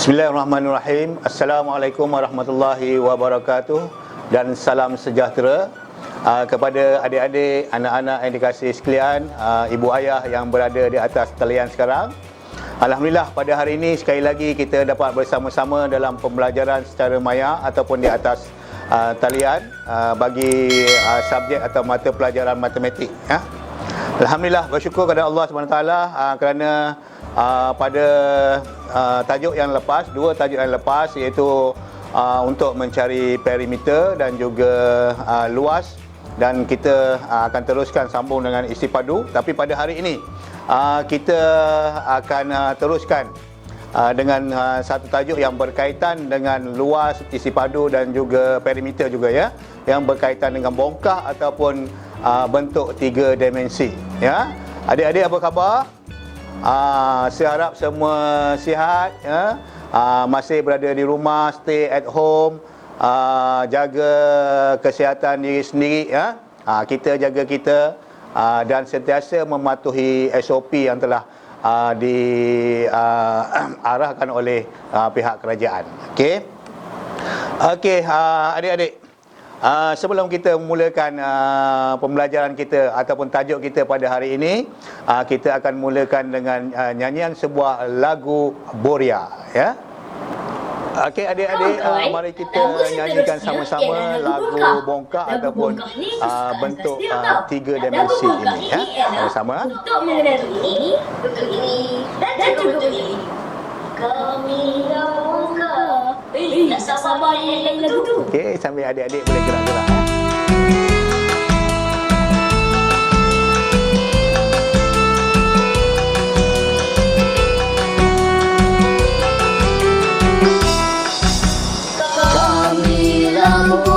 Bismillahirrahmanirrahim. Assalamualaikum warahmatullahi wabarakatuh dan salam sejahtera uh, kepada adik-adik, anak-anak yang dikasihi sekalian, uh, ibu ayah yang berada di atas talian sekarang. Alhamdulillah pada hari ini sekali lagi kita dapat bersama-sama dalam pembelajaran secara maya ataupun di atas uh, talian uh, bagi uh, subjek atau mata pelajaran matematik ya. Alhamdulillah bersyukur kepada Allah SWT uh, kerana uh, pada uh, tajuk yang lepas, dua tajuk yang lepas iaitu uh, untuk mencari perimeter dan juga uh, luas dan kita uh, akan teruskan sambung dengan isi padu. Tapi pada hari ini uh, kita akan uh, teruskan dengan satu tajuk yang berkaitan dengan luas isi padu dan juga perimeter juga ya. Yang berkaitan dengan bongkah ataupun bentuk tiga dimensi ya. Adik-adik apa khabar? Uh, saya harap semua sihat ya. Masih berada di rumah stay at home uh, jaga kesihatan diri sendiri ya. Uh, kita jaga kita uh, dan sentiasa mematuhi SOP yang telah uh, diarahkan uh, oleh uh, pihak kerajaan. Okey. Okey, adik-adik. Uh, sebelum kita memulakan uh, pembelajaran kita ataupun tajuk kita pada hari ini, uh, kita akan mulakan dengan uh, nyanyian sebuah lagu Boria, ya. Okey adik-adik uh, mari kita nyanyikan sama-sama lagu bongkak ataupun uh, bentuk uh, tiga dimensi ini ya. Sama-sama. Untuk mengenali bentuk ini dan juga bentuk ini. Kami dah buka. Eh, tak sabar yang lagu tu. Okey sambil adik-adik boleh gerak-gerak ya.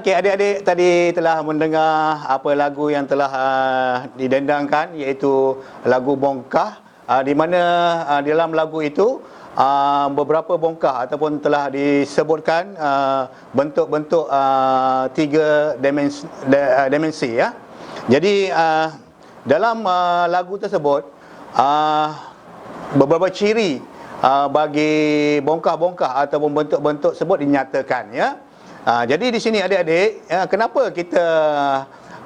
Okey, adik-adik tadi telah mendengar apa lagu yang telah uh, didendangkan iaitu lagu Bongkah uh, di mana uh, dalam lagu itu uh, beberapa bongkah ataupun telah disebutkan uh, bentuk-bentuk uh, tiga dimensi, uh, dimensi ya. Jadi uh, dalam uh, lagu tersebut uh, beberapa ciri uh, bagi bongkah-bongkah ataupun bentuk-bentuk tersebut dinyatakan ya. Uh, jadi di sini adik-adik, ya, kenapa kita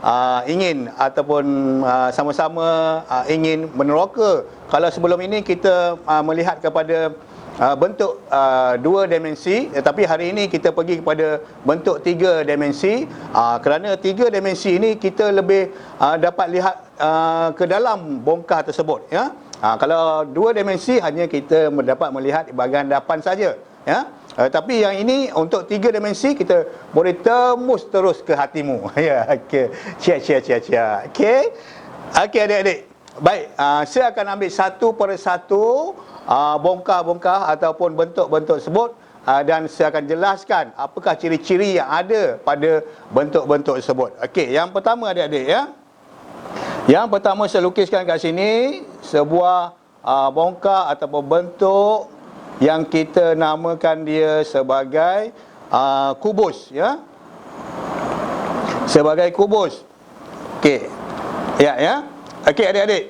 uh, ingin ataupun uh, sama-sama uh, ingin meneroka? Kalau sebelum ini kita uh, melihat kepada uh, bentuk uh, dua dimensi tetapi hari ini kita pergi kepada bentuk tiga dimensi. Uh, kerana tiga dimensi ini kita lebih uh, dapat lihat uh, ke dalam bongkah tersebut ya. Ha, kalau dua dimensi hanya kita dapat melihat bahagian depan saja ya uh, tapi yang ini untuk tiga dimensi kita boleh tembus terus ke hatimu. Ya okey. Cia cia cia cia okey. Okey adik-adik. Baik uh, saya akan ambil satu per satu uh, bongkah-bongkah ataupun bentuk-bentuk tersebut uh, dan saya akan jelaskan apakah ciri-ciri yang ada pada bentuk-bentuk tersebut okey yang pertama adik-adik ya. Yang pertama saya lukiskan kat sini sebuah uh, bongkah ataupun bentuk yang kita namakan dia sebagai uh, kubus ya? Sebagai kubus. Okey. Ya ya? Okey adik-adik.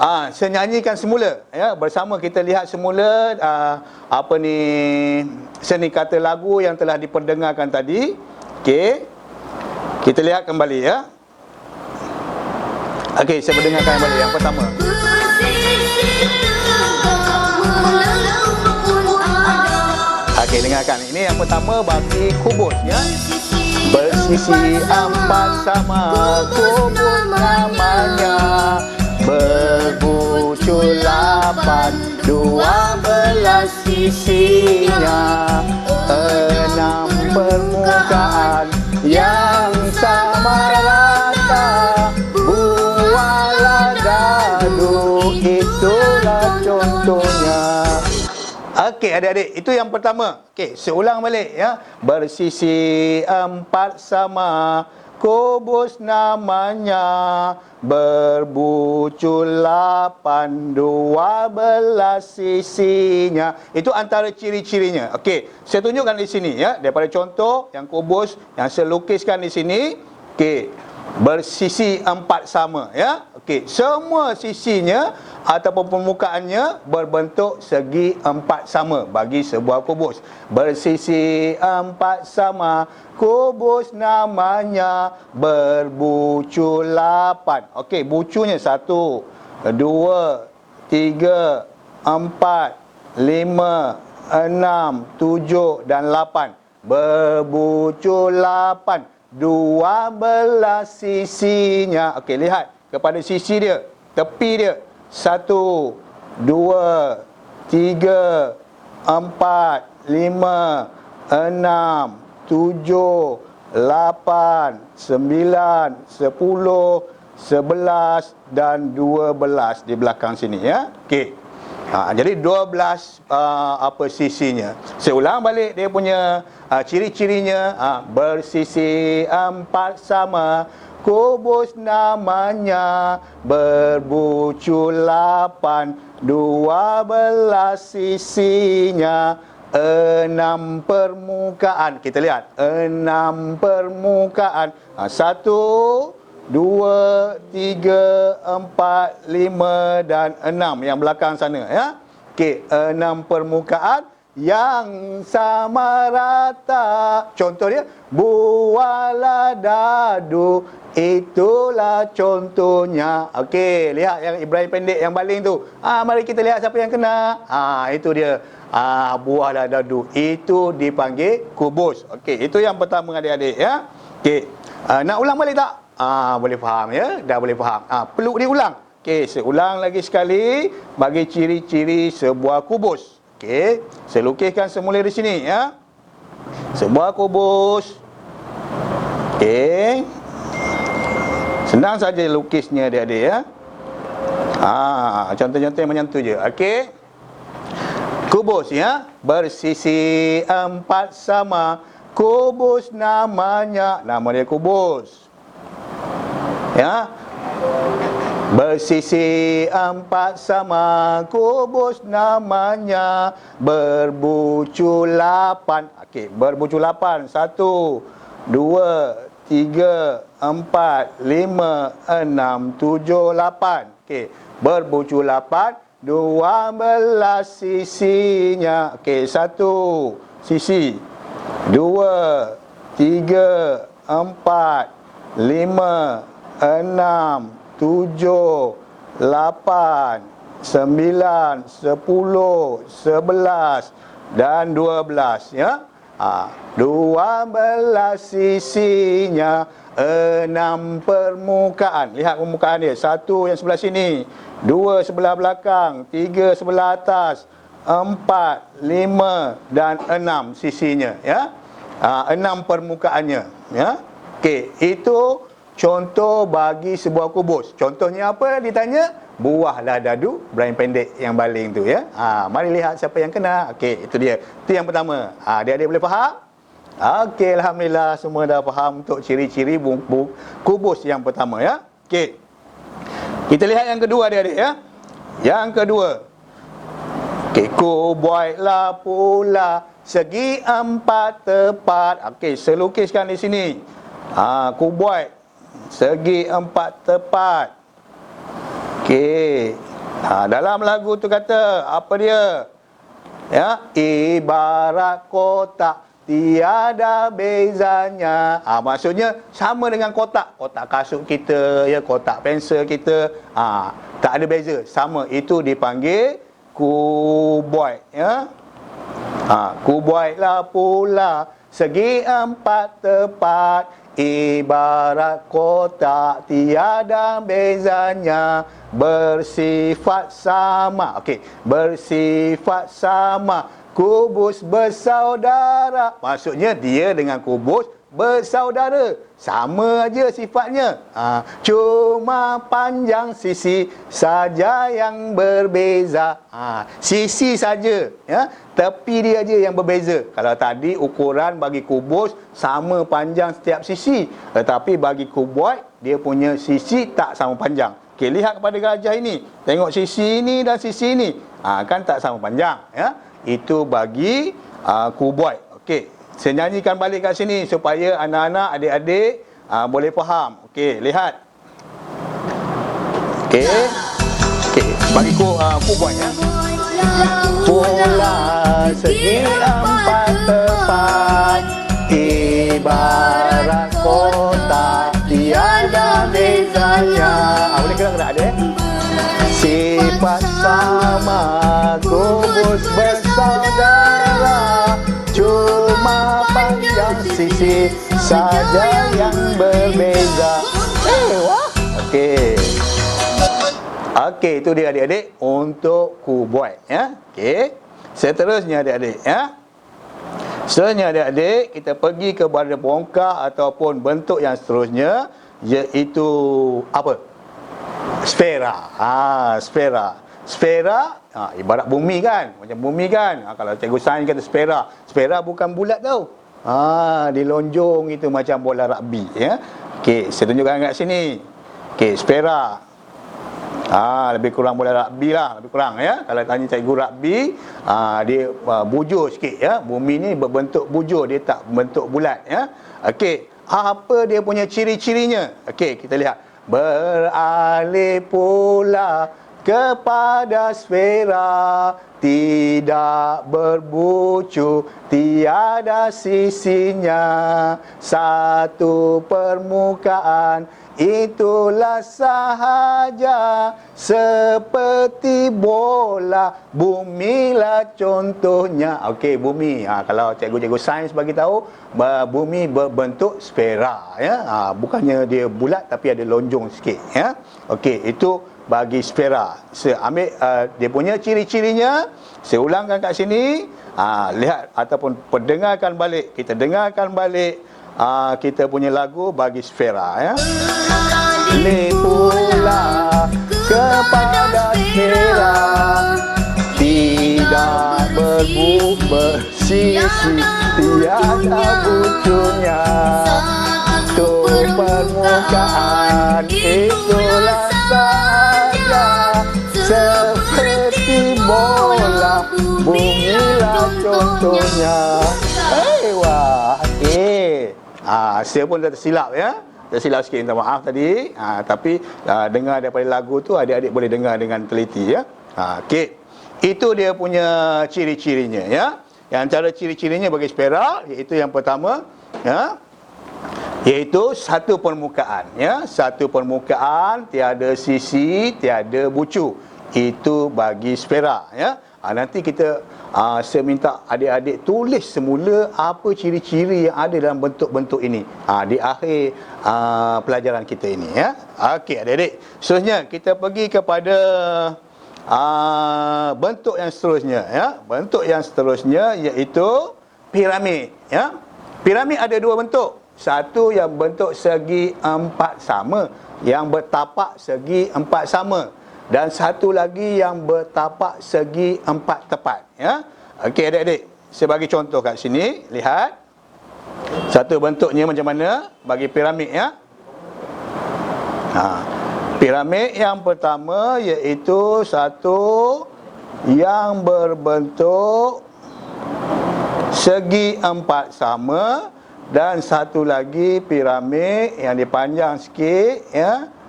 Ah saya nyanyikan semula ya? Bersama kita lihat semula uh, apa ni seni kata lagu yang telah diperdengarkan tadi. Okey. Kita lihat kembali ya? Okey saya perdengarkan kembali. Yang pertama Okey, dengarkan. Ini yang pertama bagi kubus ya. Bersisi empat sama kubus namanya Berbucul lapan Dua belas sisinya Okey adik-adik, itu yang pertama. Okey, saya ulang balik ya. Bersisi empat sama kubus namanya berbucul lapan dua belas sisinya. Itu antara ciri-cirinya. Okey, saya tunjukkan di sini ya daripada contoh yang kubus yang saya lukiskan di sini. Okey, bersisi empat sama ya. Okey, semua sisinya ataupun permukaannya berbentuk segi empat sama bagi sebuah kubus. Bersisi empat sama kubus namanya berbucu lapan. Okey, bucunya satu, dua, tiga, empat, lima, enam, tujuh dan lapan. Berbucu lapan. Dua belas sisinya. Okey, lihat kepada sisi dia, tepi dia. Satu, dua, tiga, empat, lima, enam, tujuh, lapan, sembilan, sepuluh, sebelas dan dua belas di belakang sini ya. Okey. Ha, jadi 12 uh, apa sisinya. Saya ulang balik dia punya uh, ciri-cirinya. Uh, bersisi empat sama kubus namanya berbucul lapan. Dua belas sisinya enam permukaan. Kita lihat enam permukaan. Ha, satu dua tiga empat lima dan enam yang belakang sana ya okey enam permukaan yang sama rata. Contoh dia, buala dadu, itulah contohnya. Okey, lihat yang Ibrahim pendek yang baling tu. Ah, mari kita lihat siapa yang kena. Ah, itu dia. Ah, buala dadu, itu dipanggil kubus. Okey, itu yang pertama adik-adik ya. Okey. Ah, nak ulang balik tak? Ah, boleh faham ya? Dah boleh faham. Ah, perlu diulang. Okey, saya ulang lagi sekali bagi ciri-ciri sebuah kubus. Okey, saya lukiskan semula di sini ya. Sebuah kubus. Okey. Senang saja lukisnya adik-adik ya. Ah, contoh-contoh yang menyentuh je. Okey. Kubus ya, bersisi empat sama kubus namanya. Nama dia kubus. Ya. Bersisi empat sama kubus namanya berbucu lapan. Okey, berbucu lapan. Satu, dua, tiga, empat, lima, enam, tujuh, lapan. Okey, berbucu lapan. Dua belas sisinya. Okey, satu sisi. Dua, tiga, empat, lima, enam, tujuh, lapan, sembilan, sepuluh, sebelas dan dua belas. Ya, ha, dua belas sisinya, enam permukaan. Lihat permukaan dia. Satu yang sebelah sini, dua sebelah belakang, tiga sebelah atas, empat, lima dan enam sisinya. Ya, ha, enam permukaannya. Ya, okey. Itu contoh bagi sebuah kubus. Contohnya apa ditanya? Buahlah dadu Brian pendek yang baling tu ya. Ha, mari lihat siapa yang kena. Okey, itu dia. Itu yang pertama. Ha, dia ada boleh faham? Okey, alhamdulillah semua dah faham untuk ciri-ciri bu- bu- kubus yang pertama ya. Okey. Kita lihat yang kedua dia adik ya. Yang kedua. Okey, buatlah pula segi empat tepat. Okey, selukiskan di sini. Ha, ku buat segi empat tepat. Okey. Ha, dalam lagu tu kata apa dia? Ya, ibarat kotak tiada bezanya. Ha, maksudnya sama dengan kotak, kotak kasut kita, ya kotak pensel kita. Ha, tak ada beza, sama. Itu dipanggil kuboid, ya. Ha, kuboidlah pula segi empat tepat ibarat kotak tiada bezanya bersifat sama. Okey, bersifat sama kubus bersaudara. Maksudnya dia dengan kubus bersaudara. Sama aja sifatnya. Ha, cuma panjang sisi saja yang berbeza. Ha, sisi saja, ya. Tepi dia aja yang berbeza. Kalau tadi ukuran bagi kubus sama panjang setiap sisi, tetapi bagi kuboid dia punya sisi tak sama panjang. Okey, lihat kepada gajah ini. Tengok sisi ini dan sisi ini. Ha, kan tak sama panjang, ya. Itu bagi uh, kuboid. Okey, saya nyanyikan balik kat sini supaya anak-anak, adik-adik uh, boleh faham. Okey, lihat. Okey. Okey, bagi ku uh, kuboid ya. Pula segi empat tepat Ibarat kota tiada bezanya ah, Boleh kena ada eh? Sifat sama kubus bersaudara saja yang berbeza Eh, wah Okey Okey, itu dia adik-adik untuk kuboid ya. Okey. Seterusnya adik-adik ya. Seterusnya adik-adik, kita pergi kepada bongkar ataupun bentuk yang seterusnya iaitu apa? Sfera. Ha, sfera. Sfera ha, ibarat bumi kan? Macam bumi kan? Ha, kalau cikgu sains kata sfera. Sfera bukan bulat tau. Ha, dilonjong itu macam bola rugby ya. Okey, saya tunjukkan kat sini. Okey, sfera. Ah ha, lebih kurang bola rugby lah, lebih kurang ya. Kalau tanya cikgu rugby, ah dia uh, bujur sikit ya. Bumi ni berbentuk bujur, dia tak berbentuk bulat ya. Okey, apa dia punya ciri-cirinya? Okey, kita lihat. Beralih pula kepada sfera tidak berbucu tiada sisinya. Satu permukaan itulah sahaja. Seperti bola bumi lah contohnya. Okey bumi. Ha, kalau cikgu-cikgu sains bagi tahu bumi berbentuk sfera ya. Ha, bukannya dia bulat tapi ada lonjong sikit ya. Okey itu bagi sfera. Saya ambil uh, dia punya ciri-cirinya saya ulangkan kat sini ha, lihat ataupun pendengarkan balik kita dengarkan balik uh, kita punya lagu bagi sfera ya. Lipula kepada sfera Tidak berbu bersisi tiada bucunya Satu permukaan itulah Seperti bola. Bumilah contohnya. Eh wah eh Ah, saya pun dah tersilap ya. Tersilap sikit minta maaf tadi. Ha, tapi ha, dengar daripada lagu tu adik-adik boleh dengar dengan teliti ya. Ha, okey. Itu dia punya ciri-cirinya ya. Yang antara ciri-cirinya bagi sperak iaitu yang pertama ya iaitu satu permukaan ya. Satu permukaan tiada sisi tiada bucu itu bagi sperak ya. Ha, nanti kita ha, saya minta adik-adik tulis semula apa ciri-ciri yang ada dalam bentuk-bentuk ini. Ha, di akhir ha, pelajaran kita ini ya. Okey adik-adik. Seterusnya kita pergi kepada ha, bentuk yang seterusnya ya. Bentuk yang seterusnya iaitu piramid ya. Piramid ada dua bentuk. Satu yang bentuk segi empat sama yang bertapak segi empat sama dan satu lagi yang bertapak segi empat tepat ya. Okey adik-adik saya bagi contoh kat sini. Lihat. Satu bentuknya macam mana? Bagi piramid ya. Ha. Piramid yang pertama iaitu satu yang berbentuk segi empat sama. Dan satu lagi piramid yang dipanjang sikit ya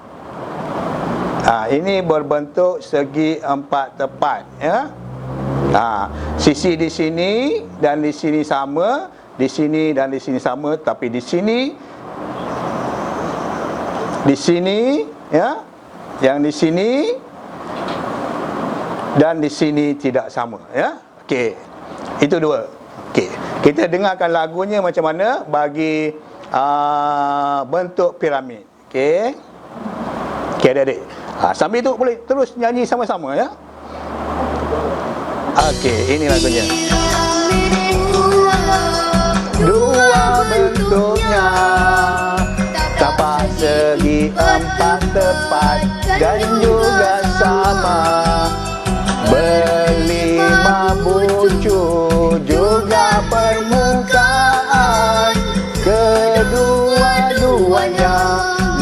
ha, ini berbentuk segi empat tepat ya. Ha, sisi di sini dan di sini sama di sini dan di sini sama tapi di sini di sini ya. Yang di sini dan di sini tidak sama ya. Okey itu dua. Okey kita dengarkan lagunya macam mana bagi uh, bentuk piramid. Okey. Okey adik-adik ha, sambil itu boleh terus nyanyi sama-sama ya? Okey ini lagunya. Dua bentuknya tapak segi empat tepat dan juga sama. Berlima bucu juga permukaan. Kedua-duanya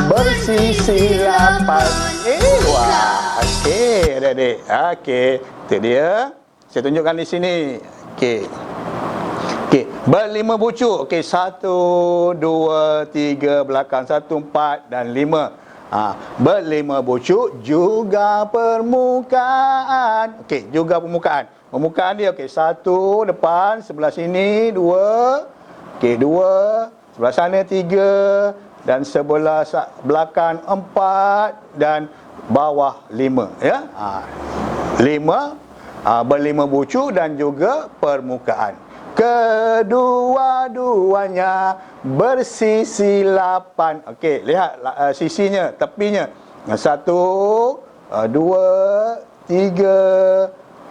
bersisi lapan okey adik-adik okey itu dia saya tunjukkan di sini okey Okey, berlima bucu. Okey, satu, dua, tiga belakang, satu, empat dan lima. Ha, berlima bucu juga permukaan. Okey, juga permukaan. Permukaan dia okey, satu depan, sebelah sini dua. Okey, dua, sebelah sana tiga dan sebelah belakang empat dan bawah lima. Ya, ha, lima, ha, berlima bucu dan juga permukaan. Kedua-duanya bersisi lapan. Okey, lihat uh, sisinya, tepinya. Satu, uh, dua, tiga,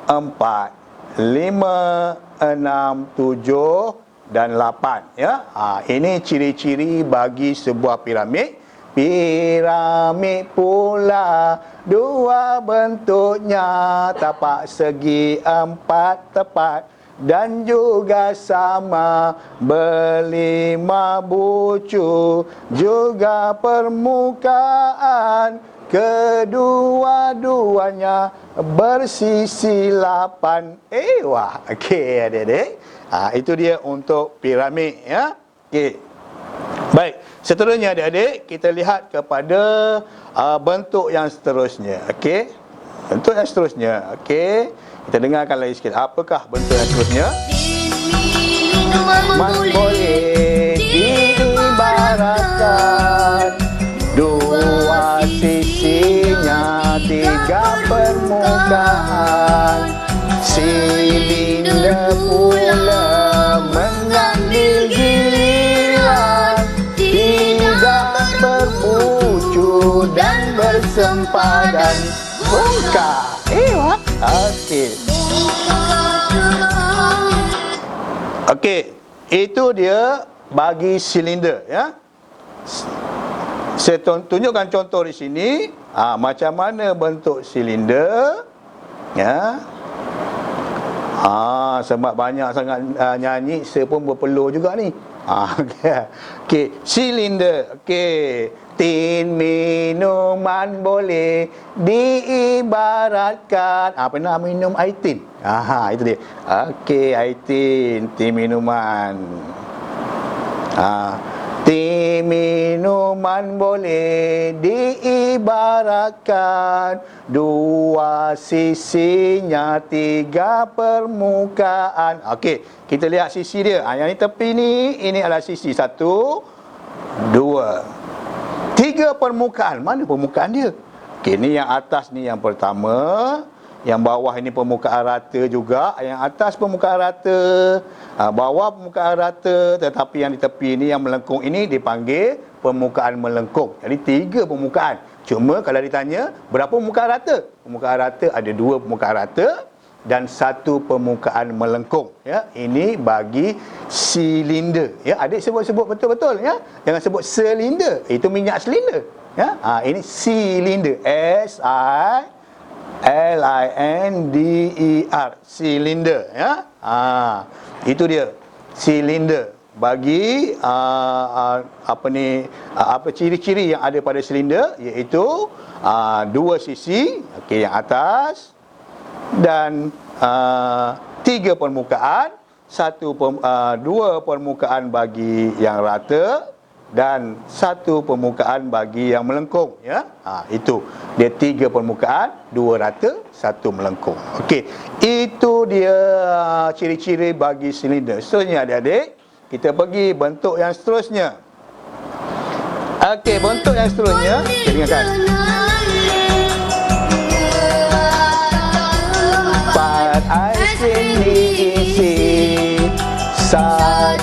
empat, lima, enam, tujuh dan lapan. Ya, ha, ini ciri-ciri bagi sebuah piramid. Piramid pula dua bentuknya. Tapak segi empat tepat dan juga sama. Berlima bucu juga permukaan. Kedua-duanya bersisi lapan. Eh wah okey adik-adik. Ha, itu dia untuk piramid ya. Okey baik seterusnya adik-adik kita lihat kepada uh, bentuk yang seterusnya. Okey bentuk yang seterusnya. Okey kita dengarkan lagi sikit. Apakah bentuk yang seterusnya? Mas boleh diibaratkan. Dua sisinya tiga permukaan. Silinder pula dan bersempadan Buka Eh, what? Okey. Okey, itu dia bagi silinder ya. Saya tunjukkan contoh di sini, ha, macam mana bentuk silinder ya. Ah, sebab banyak sangat uh, nyanyi, saya pun berpeluh juga ni. Ah, okey. Okey, silinder. Okey. Tin minuman boleh diibaratkan apa nak minum air tin. Ah, itu dia. Okey, air tin, tin minuman. Ah, tin minuman boleh diibaratkan dua sisinya tiga permukaan. Okey, kita lihat sisi dia. Ah, yang ni tepi ni, ini adalah sisi satu, dua, Tiga permukaan. Mana permukaan dia? Okey, ni yang atas ni yang pertama. Yang bawah ini permukaan rata juga. Yang atas permukaan rata. Ha, bawah permukaan rata. Tetapi yang di tepi ini yang melengkung ini dipanggil permukaan melengkung. Jadi tiga permukaan. Cuma kalau ditanya berapa permukaan rata? Permukaan rata ada dua permukaan rata dan satu permukaan melengkung ya. Ini bagi silinder ya. Adik sebut-sebut betul-betul ya. Jangan sebut silinder itu minyak silinder ya. Ha, ini silinder s i l i n d e r silinder ya. Ha, itu dia silinder. Bagi uh, uh, apa ni uh, apa ciri-ciri yang ada pada silinder iaitu uh, dua sisi okey yang atas dan uh, tiga permukaan. Satu uh, dua permukaan bagi yang rata dan satu permukaan bagi yang melengkung ya. Ha, itu. Dia tiga permukaan dua rata satu melengkung. Okey. Itu dia uh, ciri-ciri bagi silinder. Seterusnya adik-adik kita pergi bentuk yang seterusnya. Okey bentuk yang seterusnya. Okay, dengarkan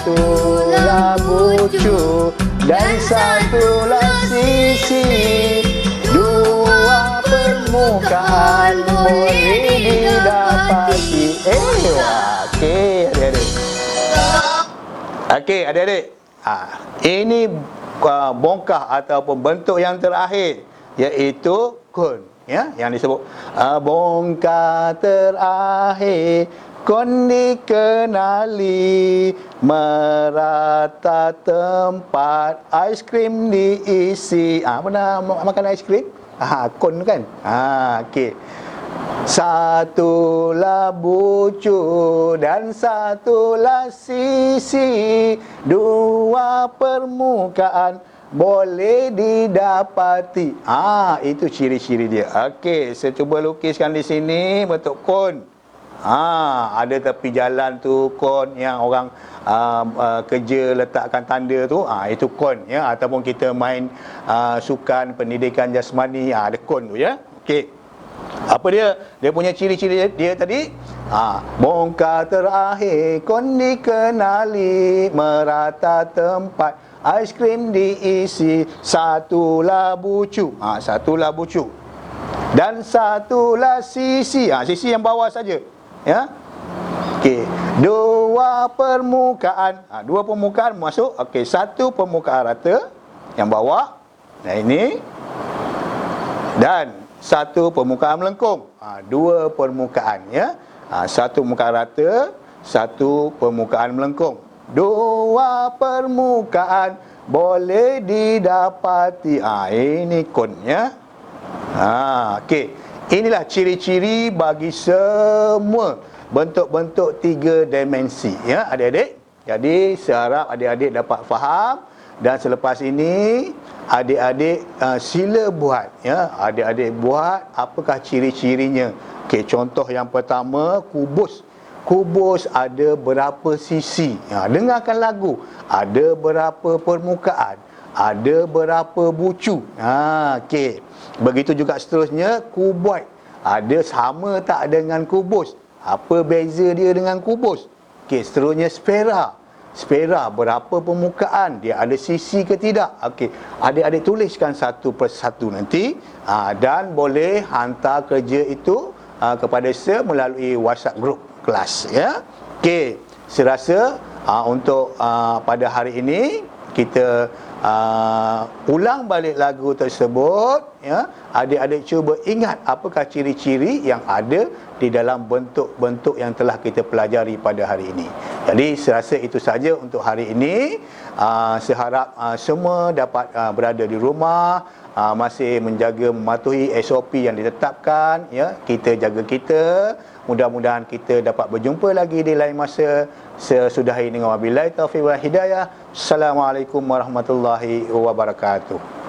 Satulah bucu dan satulah sisi. Dua permukaan boleh didapati. Eh, okey adik-adik. Okey adik-adik. Ha, Ini uh, bongkah ataupun bentuk yang terakhir Iaitu kun ya yang disebut. Uh, bongkar terakhir kon dikenali merata tempat aiskrim diisi ah apa nak makan aiskrim ah kon kan ah okey Satulah bucu dan satulah sisi Dua permukaan boleh didapati. Ah, itu ciri-ciri dia. Okey, saya cuba lukiskan di sini bentuk kon. Ah, ada tepi jalan tu kon yang orang uh, uh, kerja letakkan tanda tu. Ah, itu kon ya ataupun kita main uh, sukan pendidikan jasmani, ah, ada kon tu ya. Okey. Apa dia? Dia punya ciri-ciri dia, dia tadi Ha, bongkar terakhir kon dikenali merata tempat aiskrim diisi satu labu cu. Ha, satu labu cu. Dan satulah sisi. Ha, sisi yang bawah saja. Ya. Okey. Dua permukaan. Ha, dua permukaan masuk. Okey, satu permukaan rata yang bawah. Nah ini. Dan satu permukaan melengkung. Ha, dua permukaan ya. Ha, satu permukaan rata, satu permukaan melengkung dua permukaan boleh didapati. Ha, ini konnya. Ha okey. Inilah ciri-ciri bagi semua bentuk-bentuk tiga dimensi ya adik-adik. Jadi saya harap adik-adik dapat faham dan selepas ini adik-adik uh, sila buat ya adik-adik buat apakah ciri-cirinya. Okey contoh yang pertama kubus kubus ada berapa sisi. Ha, dengarkan lagu. Ada berapa permukaan. Ada berapa bucu. Ha, okay. Begitu juga seterusnya kuboid. Ada sama tak dengan kubus? Apa beza dia dengan kubus? Okay, seterusnya spera. Spera berapa permukaan? Dia ada sisi ke tidak? Okey, adik-adik tuliskan satu persatu nanti ha, dan boleh hantar kerja itu ha, kepada saya melalui WhatsApp group kelas ya. Okey, saya rasa uh, untuk uh, pada hari ini kita uh, ulang balik lagu tersebut ya. Adik-adik cuba ingat apakah ciri-ciri yang ada di dalam bentuk-bentuk yang telah kita pelajari pada hari ini. Jadi saya rasa itu saja untuk hari ini. Uh, saya harap uh, semua dapat uh, berada di rumah uh, masih menjaga mematuhi SOP yang ditetapkan ya. Kita jaga kita mudah-mudahan kita dapat berjumpa lagi di lain masa. Sesudah ini dengan wabillahi taufiq wal hidayah. Assalamualaikum warahmatullahi wabarakatuh